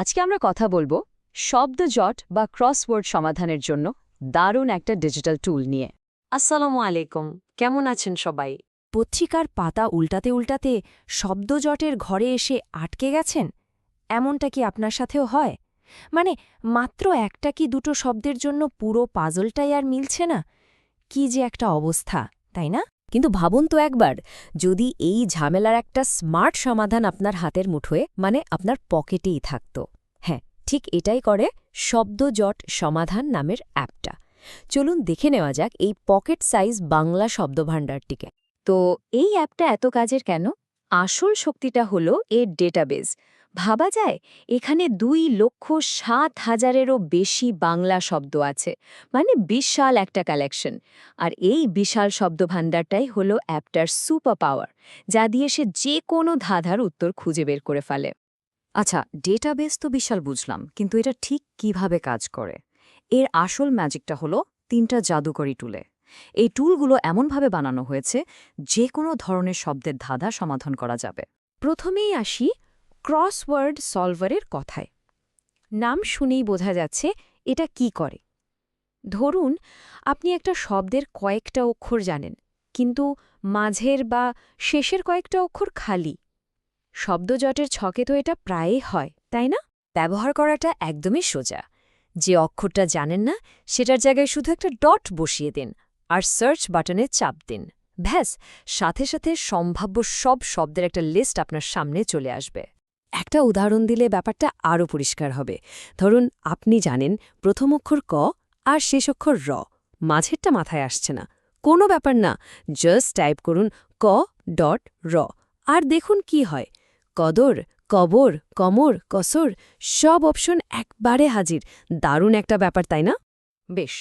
আজকে আমরা কথা বলব শব্দ জট বা ক্রসওয়ার্ড সমাধানের জন্য দারুণ একটা ডিজিটাল টুল নিয়ে। আসসালামু আলাইকুম, কেমন আছেন সবাই? পত্রিকার পাতা উল্টাতে উল্টাতে শব্দজটের ঘরে এসে আটকে গেছেন? এমনটা কি আপনার সাথেও হয়? মানে মাত্র একটা কি দুটো শব্দের জন্য পুরো পাজলটাই আর মিলছে না? কি যে একটা অবস্থা, তাই না? কিন্তু ভাবুন তো একবার, যদি এই ঝামেলার একটা স্মার্ট সমাধান আপনার হাতের মুঠোয় মানে আপনার পকেটেই থাকত। হ্যাঁ ঠিক এটাই করে শব্দজট সমাধান নামের অ্যাপটা। চলুন দেখে নেওয়া যাক এই পকেট সাইজ বাংলা শব্দভাণ্ডারটিকে। তো এই অ্যাপটা এত কাজের কেন? আসল শক্তিটা হলো এর ডেটাবেজ ভাবা যায়, এখানে দুই লক্ষ সাত হাজারেরও বেশি বাংলা শব্দ আছে মানে বিশাল একটা কালেকশন আর এই বিশাল শব্দভাণ্ডারটাই হলো অ্যাপটার সুপার পাওয়ার যা দিয়ে সে যে কোনো ধাঁধার উত্তর খুঁজে বের করে ফেলে। আচ্ছা ডেটাবেস তো বিশাল বুঝলাম, কিন্তু এটা ঠিক কীভাবে কাজ করে? এর আসল ম্যাজিকটা হলো তিনটা জাদুকরি টুলে এই টুলগুলো এমনভাবে বানানো হয়েছে যে কোনো ধরনের শব্দের ধাঁধা সমাধান করা যাবে। প্রথমেই আসি ক্রসওয়ার্ড সলভারের কথায়। নাম শুনেই বোঝা যাচ্ছে এটা কি করে। ধরুন, আপনি একটা শব্দের কয়েকটা অক্ষর জানেন, কিন্তু মাঝের বা শেষের কয়েকটা অক্ষর খালি। শব্দজটের ছকে তো এটা প্রায়ই হয়, তাই না? ব্যবহার করাটা একদমই সোজা। যে অক্ষরটা জানেন না, সেটার জায়গায় শুধু একটা ডট বসিয়ে দিন আর সার্চ বাটনে চাপ দিন। ব্যাস, সাথে সাথে সম্ভাব্য সব শব্দের একটা লিস্ট আপনার সামনে চলে আসবে। একটা উদাহরণ দিলে ব্যাপারটা আরও পরিষ্কার হবে। ধরুন, আপনি জানেন প্রথম অক্ষর ক আর শেষ অক্ষর র, মাঝেরটা মাথায় আসছে না। কোনো ব্যাপার না জাস্ট টাইপ করুন ক ডট র। আর দেখুন কি হয়। কদর, কবর, কমর, কসর, সব অপশন একবারে হাজির। দারুণ একটা ব্যাপার, তাই না? বেশ,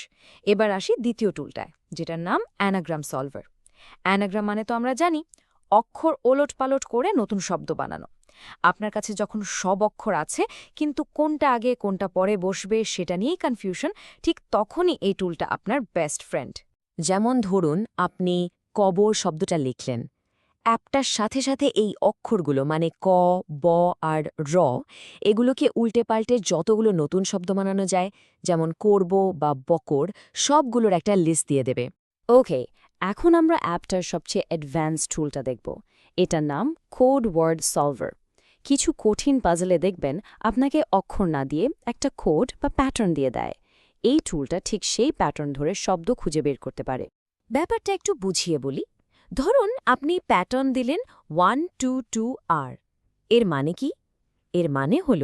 এবার আসি দ্বিতীয় টুলটায় যেটার নাম অ্যানাগ্রাম সলভার অ্যানাগ্রাম মানে তো আমরা জানি অক্ষর ওলট পালট করে নতুন শব্দ বানানো। আপনার কাছে যখন সব অক্ষর আছে, কিন্তু কোনটা আগে, কোনটা পরে বসবে সেটা নিয়েই কনফিউশন ঠিক তখনই এই টুলটা আপনার বেস্ট ফ্রেন্ড যেমন ধরুন, আপনি কবর শব্দটা লিখলেন। অ্যাপটার সাথে সাথে এই অক্ষরগুলো মানে ক, ব আর র, এগুলোকে উল্টে পাল্টে যতগুলো নতুন শব্দ বানানো যায়, যেমন করব বা বকর, সবগুলোর একটা লিস্ট দিয়ে দেবে। ওকে এখন আমরা অ্যাপটার সবচেয়ে অ্যাডভান্স টুলটা দেখব। এটার নাম কোড ওয়ার্ড সলভার। কিছু কঠিন পাজলে দেখবেন আপনাকে অক্ষর না দিয়ে একটা কোড বা প্যাটার্ন দিয়ে দেয়। এই টুলটা ঠিক সেই প্যাটার্ন ধরে শব্দ খুঁজে বের করতে পারে। ব্যাপারটা একটু বুঝিয়ে বলি। ধরুন আপনি প্যাটার্ন দিলেন ওয়ান টু টু আর। এর মানে কি? এর মানে হল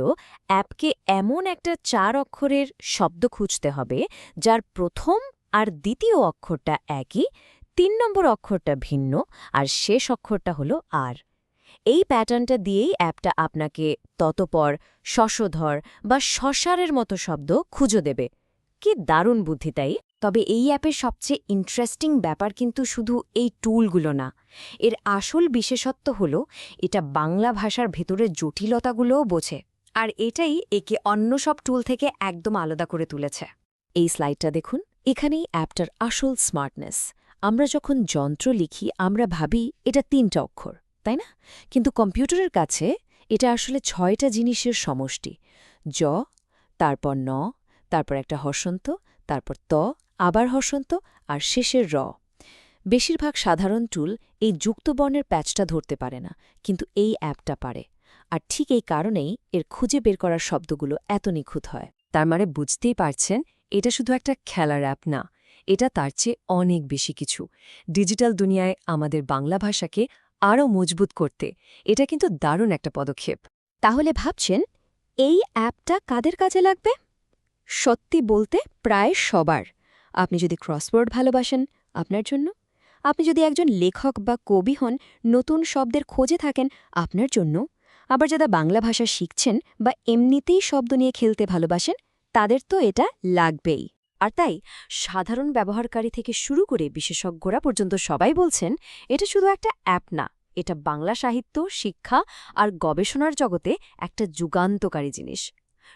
অ্যাপকে এমন একটা চার অক্ষরের শব্দ খুঁজতে হবে যার প্রথম আর দ্বিতীয় অক্ষরটা একই তিন নম্বর অক্ষরটা ভিন্ন আর শেষ অক্ষরটা হলো আর। এই প্যাটার্নটা দিয়েই অ্যাপটা আপনাকে ততপর শশধর বা শশারের মতো শব্দ খুঁজে দেবে। কি দারুণ বুদ্ধি তাই। তবে এই অ্যাপের সবচেয়ে ইন্টারেস্টিং ব্যাপার কিন্তু শুধু এই টুলগুলো না। এর আসল বিশেষত্ব হল এটা বাংলা ভাষার ভেতরের জটিলতাগুলোও বোঝে আর এটাই একে অন্য সব টুল থেকে একদম আলাদা করে তুলেছে। এই স্লাইডটা দেখুন। এখানেই অ্যাপটার আসল স্মার্টনেস। আমরা যখন যন্ত্র লিখি, আমরা ভাবি এটা তিনটা অক্ষর, তাই না? কিন্তু কম্পিউটারের কাছে এটা আসলে ছয়টা জিনিসের সমষ্টি। জ তারপর ন, তারপর একটা হসন্ত, তারপর ত, আবার হসন্ত আর শেষের র। বেশিরভাগ সাধারণ টুল এই যুক্তবর্ণের প্যাচটা ধরতে পারে না, কিন্তু এই অ্যাপটা পারে। আর ঠিক এই কারণেই এর খুঁজে বের করার শব্দগুলো এত নিখুঁত হয়। তার মানে বুঝতেই পারছেন, এটা শুধু একটা খেলার অ্যাপ না এটা তার চেয়ে অনেক বেশি কিছু। ডিজিটাল দুনিয়ায় আমাদের বাংলা ভাষাকে আরও মজবুত করতে এটা কিন্তু দারুণ একটা পদক্ষেপ। তাহলে ভাবছেন, এই অ্যাপটা কাদের কাজে লাগবে? সত্যি বলতে প্রায় সবার। আপনি যদি ক্রসওয়ার্ড ভালোবাসেন আপনার জন্য। আপনি যদি একজন লেখক বা কবি হন, নতুন শব্দের খোঁজে থাকেন আপনার জন্য। আবার যারা বাংলা ভাষা শিখছেন বা এমনিতেই শব্দ নিয়ে খেলতে ভালোবাসেন, তাদের তো এটা লাগবেই। আর তাই সাধারণ ব্যবহারকারী থেকে শুরু করে বিশেষজ্ঞরা পর্যন্ত সবাই বলছেন, এটা শুধু একটা অ্যাপ না, এটা বাংলা সাহিত্য, শিক্ষা আর গবেষণার জগতে একটা যুগান্তকারী জিনিস।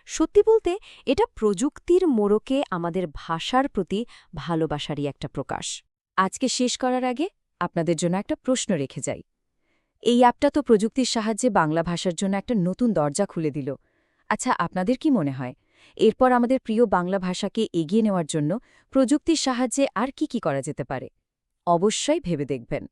সত্যি বলতে, এটা প্রযুক্তির মোড়কে আমাদের ভাষার প্রতি ভালোবাসারই একটা প্রকাশ। আজকে শেষ করার আগে আপনাদের জন্য একটা প্রশ্ন রেখে যাই। এই অ্যাপটা তো প্রযুক্তির সাহায্যে বাংলা ভাষার জন্য একটা নতুন দরজা খুলে দিল। আচ্ছা আপনাদের কি মনে হয়? এরপর আমাদের প্রিয় বাংলা ভাষাকে এগিয়ে নেওয়ার জন্য প্রযুক্তির সাহায্যে আর কি কি করা যেতে পারে? অবশ্যই ভেবে দেখবেন।